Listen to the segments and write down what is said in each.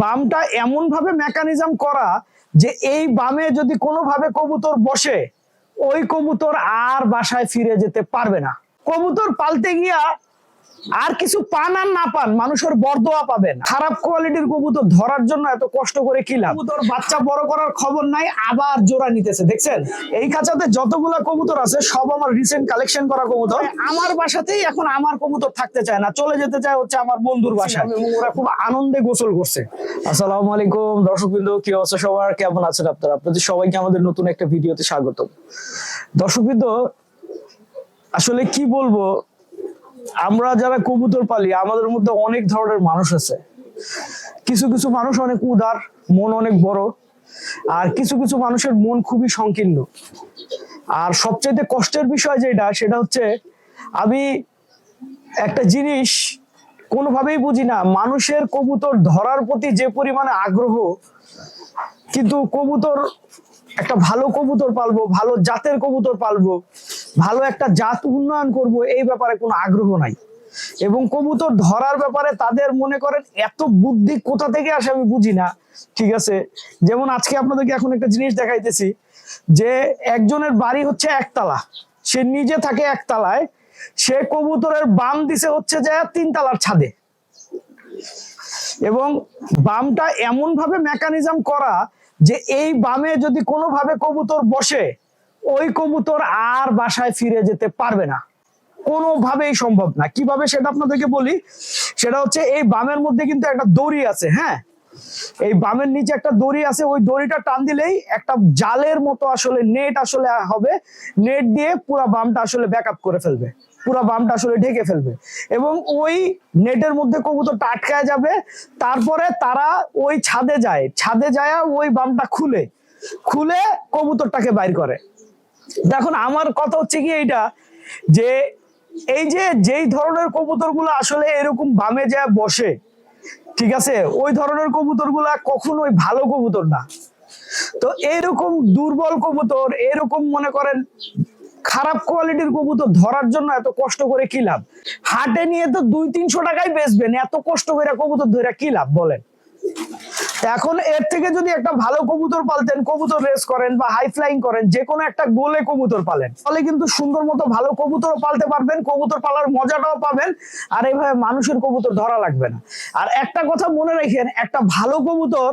বামটা এমন ভাবে মেকানিজম করা যে এই বামে যদি কোনোভাবে কবুতর বসে, ওই কবুতর আর বাসায় ফিরে যেতে পারবে না। কবুতর পালতে গিয়া আর কিছু পান আর না পান মানুষের বরদোয়া পাবেন। খারাপ কোয়ালিটির কবুতর ধরার জন্য এত কষ্ট করে কিলাম কবুতর বাচ্চা বড় করার খবর নাই আবার জোড়া নিতেছে দেখছেন? এই খাঁচাতে যতগুলা কবুতর আছে সব আমার রিসেন্ট কালেকশন করা কবুতর। আমার বাসাতেই এখন আমার কবুতর থাকতে চায় না চলে যেতে চায় হচ্ছে আমার বন্ধুর বাসায়। ওরা খুব আনন্দে গোসল করছে। আসসালামু আলাইকুম দর্শকবৃন্দ কি অবস্থা সবার? কেমন আছেন আপনারা? আপনাদের সবাইকে আমাদের নতুন একটা ভিডিওতে স্বাগত দর্শকবৃন্দ আসলে কি বলব? আমরা যারা কবুতর পালি, আমাদের মধ্যে অনেক ধরনের মানুষ আছে। কিছু কিছু মানুষ অনেক উদার, মন অনেক বড়, আর কিছু কিছু মানুষের মন খুবই সংকীর্ণ। আর সবচেয়ে কষ্টের বিষয় যেটা, সেটা হচ্ছে আমি একটা জিনিস কোনোভাবেই বুঝি না, মানুষের কবুতর ধরার প্রতি যে পরিমাণে আগ্রহ, কিন্তু কবুতর, একটা ভালো কবুতর পালবো, ভালো জাতের কবুতর পালবো ভালো একটা জাত উন্নয়ন করব, এই ব্যাপারে কোনো আগ্রহ নাই। এবং কবুতর ধরার ব্যাপারে তাদের মনে করেন এত বুদ্ধি কোথা থেকে আসে আমি বুঝি না, ঠিক আছে? যেমন আজকে আপনাদেরকে এখন একটা জিনিস দেখাইতেছি, যে একজনের বাড়ি হচ্ছে একতলা, সে নিজে থাকে একতলায়, সে কবুতরের বাম দিছে হচ্ছে যে তিনতলার ছাদে। এবং বামটা এমন ভাবে মেকানিজম করা যে এই বামে যদি কোনোভাবে কবুতর বসে ওই কবুতর আর বাসায় ফিরে যেতে পারবে না। কোনোভাবেই সম্ভব না। কীভাবে সেটা আপনাদেরকে বলি? সেটা হচ্ছে এই বামের মধ্যে কিন্তু একটা দড়ি আছে হ্যাঁ? এই বামের নিচে একটা দড়ি আছে, ওই দড়িটা টান দিলেই একটা জালের মতো আসলে নেট আসলে হবে। নেট দিয়ে পুরো বামটা আসলে ব্যাকআপ করে ফেলবে। পুরো বামটা আসলে ঢেকে ফেলবে। এবং ওই নেটের মধ্যে কবুতরটা আটকায় যাবে। তারপরে তারা ওই ছাদে যায়। ছাদে যায় ওই বামটা খুলে। খুলে কবুতরটাকে বাইর করে। দেখুন, আমার কথা হচ্ছে কি এইটা, যে এই যে যেই ধরনের কবুতরগুলো আসলে এরকম বামে যায় বসে, ঠিক আছে? ওই ধরনের কবুতরগুলা কখনোই ভালো কবুতর না। তো এরকম দুর্বল কবুতর, এরকম মনে করেন খারাপ কোয়ালিটির কবুতর ধরার জন্য এত কষ্ট করে কি লাভ? হাটে নিয়ে তো দুই তিনশো টাকায় বেচবেন, এত কষ্ট করে কবুতর ধরে কি লাভ বলেন? এখন এর থেকে যদি একটা ভালো কবুতর পালতেন, কবুতর রেস করেন বা হাই ফ্লাইং করেন যে কোনো একটা গোলে কবুতর পালেন। ফলে কিন্তু সুন্দর মতো ভালো কবুতর পালতে পারবেন, কবুতর পালার মজাটাও পাবেন, আর এইভাবে মানুষের কবুতর ধরা লাগবে না। আর একটা কথা মনে রাখেন, একটা ভালো কবুতর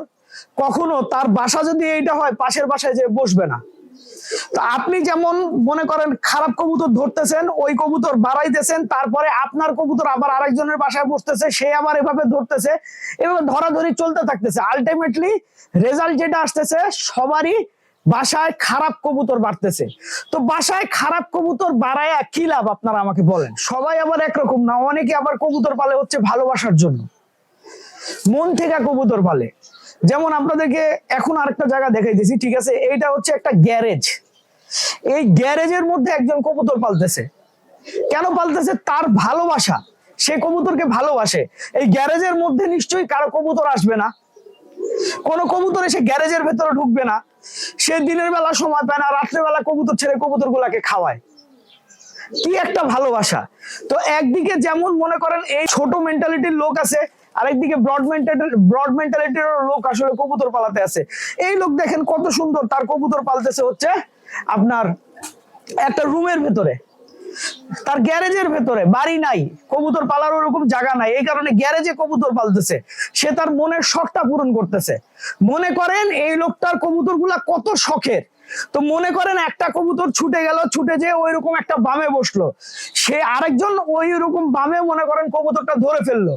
কখনো তার বাসা যদি এইটা হয়, পাশের বাসায় যে বসবে না। তো আপনি যেমন মনে করেন খারাপ কবুতর ধরতেছেন, ওই কবুতর বাড়াইতেছেন, তারপরে আপনার কবুতর আবার আরেকজনের বাসায় বসতেছে, সে আবার এভাবে ধরতেছে, এভাবে ধরাধরি চলতে থাকতেছে। আলটিমেটলি রেজাল্ট যেটা আসতেছে, সবারই বাসায় খারাপ কবুতর বাড়তেছে। তো বাসায় খারাপ কবুতর বাড়ায় কি লাভ আপনারা আমাকে বলেন? সবাই আবার একরকম না, অনেকে আবার কবুতর পালে হচ্ছে ভালোবাসার জন্য। মন থেকে কবুতর পালে। যেমন আপনাদেরকে এখন আরেকটা জায়গা দেখাইতেছি ঠিক আছে? এইটা হচ্ছে একটা গ্যারেজ। এই গ্যারেজের মধ্যে একজন কবুতর পালতেছে। কেন পালতেছে? তার ভালোবাসা। সে কবুতরকে ভালোবাসে। এই গ্যারেজের মধ্যে নিশ্চয়ই কারও কবুতর আসবে না। কোন কবুতর এসে গ্যারেজের ভেতরে ঢুকবে না। সে দিনের বেলা সময় পায় না, রাত্রের বেলা কবুতর ছেড়ে কবুতর গুলাকে খাওয়ায়। কি একটা ভালোবাসা। তো একদিকে যেমন মনে করেন এই ছোট মেন্টালিটির লোক আছে আরেকদিকে ব্রড ব্রড মেন্টালিটির লোক আসলে কবুতর পালাতে আছে। এই লোক দেখেন কত সুন্দর, তার কবুতর পালতেছে হচ্ছে আপনার একটা রুমের ভেতরে। তার গ্যারেজের ভেতরে, বাড়ি নাই, কবুতর পালার ওরকম জায়গা নাই। এই কারণে গ্যারেজে কবুতর পালতেছে। সে তার মনের শখটা পূরণ করতেছে। মনে করেন এই লোকটার কবুতর কত শখের। তো মনে করেন একটা কবুতর ছুটে গেল, ছুটে যেয়ে ওই রকম একটা বামে বসল। সে আরেকজন ওই রকম বামে মনে করেন কবুতরটা ধরে ফেলল।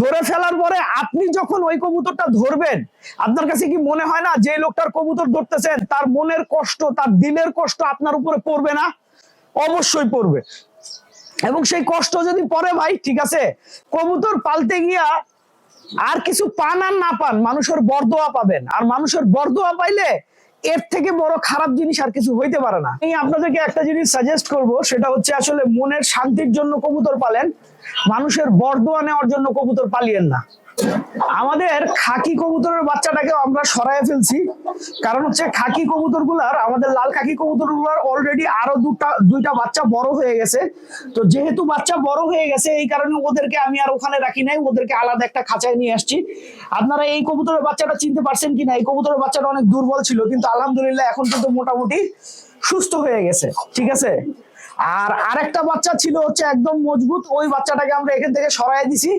ধরে ফেলার পরে আপনি যখন ওই কবুতরটা ধরবেন, আপনার কাছে কি মনে হয় না যে লোকটার কবুতর ধরতেছেন? তার মনের কষ্ট, তার দিলের কষ্ট আপনার উপরে পড়বে না? অবশ্যই পড়বে। এবং সেই কষ্ট যদি পরে ভাই, ঠিক আছে? কবুতর পালতে গিয়া আর কিছু পান আর না পান, মানুষের বরদোয়া পাবেন। আর মানুষের বরদোয়া পাইলে এর থেকে বড় খারাপ জিনিস আর কিছু হইতে পারে না। আমি আপনাদেরকে একটা জিনিস সাজেস্ট করব, সেটা হচ্ছে আসলে মনের শান্তির জন্য কবুতর পালেন, মানুষের বরদোয়া নেওয়ার জন্য কবুতর পালিয়েন না। আমাদের খাকি কবুতরের বাচ্চাটাকে আমরা সরাই ফেলছি। কারণ হচ্ছে খাকি কবুতরগুলার আমাদের লাল খাকি কবুতরগুলার অলরেডি আরও দুটা, দুইটা বাচ্চা বড় হয়ে গেছে। তো যেহেতু বাচ্চা বড় হয়ে গেছে, এই কারণে ওদেরকে আমি আর ওখানে রাখি নাই, ওদেরকে আলাদা একটা খাঁচায় নিয়ে আসছি। আপনারা এই কবুতরের বাচ্চাটা চিনতে পারছেন কিনা? এই কবুতরের বাচ্চাটা অনেক দুর্বল ছিল, কিন্তু আলহামদুলিল্লাহ এখন কিন্তু মোটামুটি সুস্থ হয়ে গেছে, ঠিক আছে? আর আরেকটা বাচ্চা ছিল হচ্ছে একদম মজবুত, ওই বাচ্চাটাকে আমরা এখান থেকে সরাই দিছি।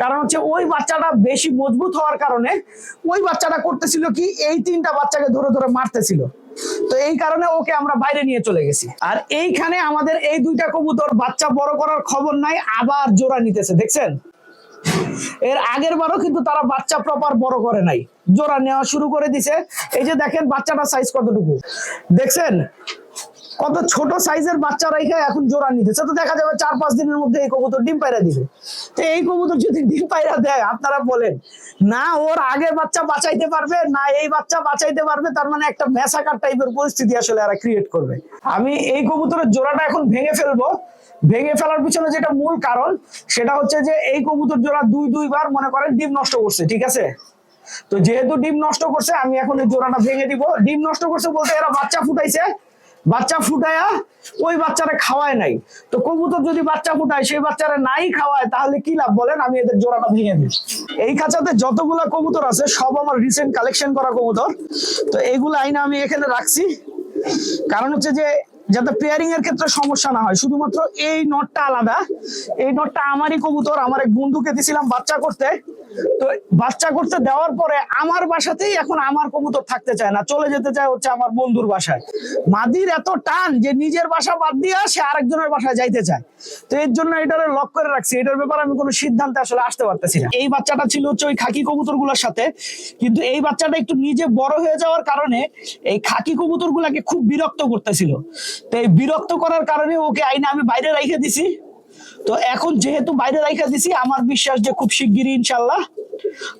কারণ হচ্ছে ওই বাচ্চাটা বেশি মজবুত হওয়ার কারণে ওই বাচ্চাটা করতেছিল কি, এই তিনটা বাচ্চাকে ধরে ধরে মারতেছিল। তো এই কারণে ওকে আমরা বাইরে নিয়ে চলে গেছি। আর এইখানে আমাদের এই দুইটা কবুতর বাচ্চা বড় করার খবর নাই, আবার জোড়া নিতেছে, দেখছেন? এর আগের বারও কিন্তু তারা বাচ্চা প্রপার বড় করে নাই। জোড়া নেওয়া শুরু করে দিছে। এই যে দেখেন বাচ্চাটার সাইজ কতটুকু। দেখছেন? কত ছোট সাইজের বাচ্চা রেখে এখন জোড়া নিতেছে তো দেখা যাবে চার পাঁচ দিনের মধ্যে এই কবুতর ডিম পায়রা দিবে। তো এই কবুতর যদি ডিম পায়রা দেয়, আপনারা বলেন, না ওর আগে বাচ্চা বাঁচাইতে পারবে, না এই বাচ্চা বাঁচাইতে পারবে, তার মানে একটা মেসাকার টাইপের পরিস্থিতি আসলে এরা ক্রিয়েট করবে। আমি এই কবুতরের জোড়াটা এখন ভেঙে ফেলব। ভেঙে ফেলার পিছনে যেটা মূল কারণ, সেটা হচ্ছে যে এই কবুতর জোড়া দুই দুইবার মনে করেন ডিম নষ্ট করছে, ঠিক আছে? তো যেহেতু ডিম নষ্ট করছে, আমি এখন এই জোড়াটা ভেঙে দিব। ডিম নষ্ট করছে বলতে এরা বাচ্চা ফুটাইছে বাচ্চা ফুটায়া ওই বাচ্চারা খাওয়ায় নাই। তো কবুতর যদি বাচ্চা ফুটায়, সেই বাচ্চারা নাই খাওয়ায়, তাহলে কি লাভ বলেন? আমি এদের জোড়াটা ভেঙে দিই। এই খাঁচাতে যতগুলা কবুতর আছে, সব আমার রিসেন্ট কালেকশন করা কবুতর। তো এইগুলো আইনা আমি এখানে রাখছি। কারণ হচ্ছে যে, যাতে পেয়ারিং এর ক্ষেত্রে সমস্যা না হয়। শুধুমাত্র এই নটটা আলাদা। এই নটটা আমারই কবুতর, আমার এক বন্ধুকে দিছিলাম বাচ্চা করতে। তো বাচ্চা করতে দেওয়ার পরে আমার বাসাতেই এখন আমার কবুতর থাকতে চায় না, চলে যেতে চায় হচ্ছে আমার বন্ধুর বাসায়। মাদির এত টান যে নিজের বাসা বাদ দিয়ে সে আরেকজনের বাসায় যাইতে চায়। তো এর জন্য এটারে লক করে রাখছি, এটার ব্যাপারে আমি কোনো সিদ্ধান্তে আসলে আসতে পারতেছি না। এই বাচ্চাটা ছিল হচ্ছে ওই খাকি কবুতরগুলোর সাথে, কিন্তু এই বাচ্চাটা একটু নিজে বড় হয়ে যাওয়ার কারণে এই খাকি কবুতর গুলাকে খুব বিরক্ত করতেছিল। তো এই বিরক্ত করার কারণে ওকে আইনে আমি বাইরে রেখে দিছি। তো এখন যেহেতু বাইরে রাইখা দিছি, আমার বিশ্বাস যে খুব শিগগিরই ইনশাল্লাহ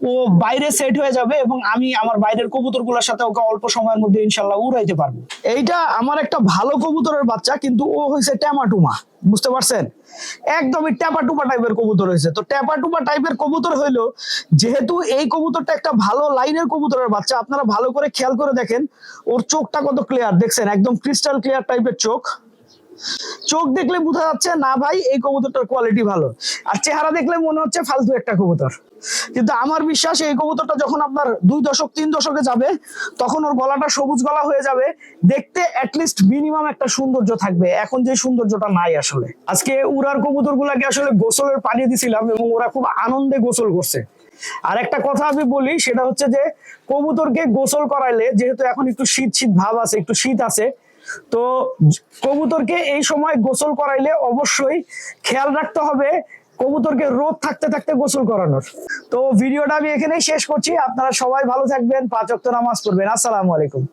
ও বাইরে সেট হয়ে যাবে এবং আমি আমার বাইরের কবুতরগুলোর সাথে ওকে অল্প সময়ের মধ্যে ইনশাল্লাহ উড়াইতে পারব। এইটা আমার একটা ভালো কবুতরের বাচ্চা, কিন্তু ও হয়েছে ট্যামাটুমা, বুঝতে পারছেন? একদমই ট্যাপাটুপা টাইপের কবুতর হয়েছে তো ট্যাপাটুপা টাইপের কবুতর হইল, যেহেতু এই কবুতরটা একটা ভালো লাইনের কবুতরের বাচ্চা, আপনারা ভালো করে খেয়াল করে দেখেন, ওর চোখটা কত ক্লিয়ার দেখছেন? একদম ক্রিস্টাল ক্লিয়ার টাইপের চোখ। চোখ দেখলে বোঝা যাচ্ছে, না ভাই, এই কবুতরটার কোয়ালিটি ভালো। আর চেহারা দেখলে মনে হচ্ছে ফালতু একটা কবুতর। কিন্তু আমার বিশ্বাস, এই কবুতরটা যখন আপনার দুই দশক, তিন দশকে যাবে, তখন ওর গলাটা সবুজ গলা হয়ে যাবে। দেখতে অ্যাটলিস্ট মিনিমাম একটা সৌন্দর্য থাকবে। এখন যে সৌন্দর্যটা নাই আসলে। আজকে উড়ার কবুতর গুলাকে আসলে গোসলের পানি দিছিলাম এবং ওরা খুব আনন্দে গোসল করছে। আর একটা কথা আমি বলি, সেটা হচ্ছে যে কবুতরকে গোসল করাইলে যেহেতু এখন একটু শীত শীত ভাব আছে, একটু শীত আছে তো কবুতরকে এই সময় গোসল করাইলে অবশ্যই খেয়াল রাখতে হবে কবুতরকে রোদ থাকতে থাকতে গোসল করানোর। তো ভিডিওটা আমি এখানেই শেষ করছি। আপনারা সবাই ভালো থাকবেন, পাঁচ ওয়াক্ত নামাজ পড়বেন। আসসালামু আলাইকুম।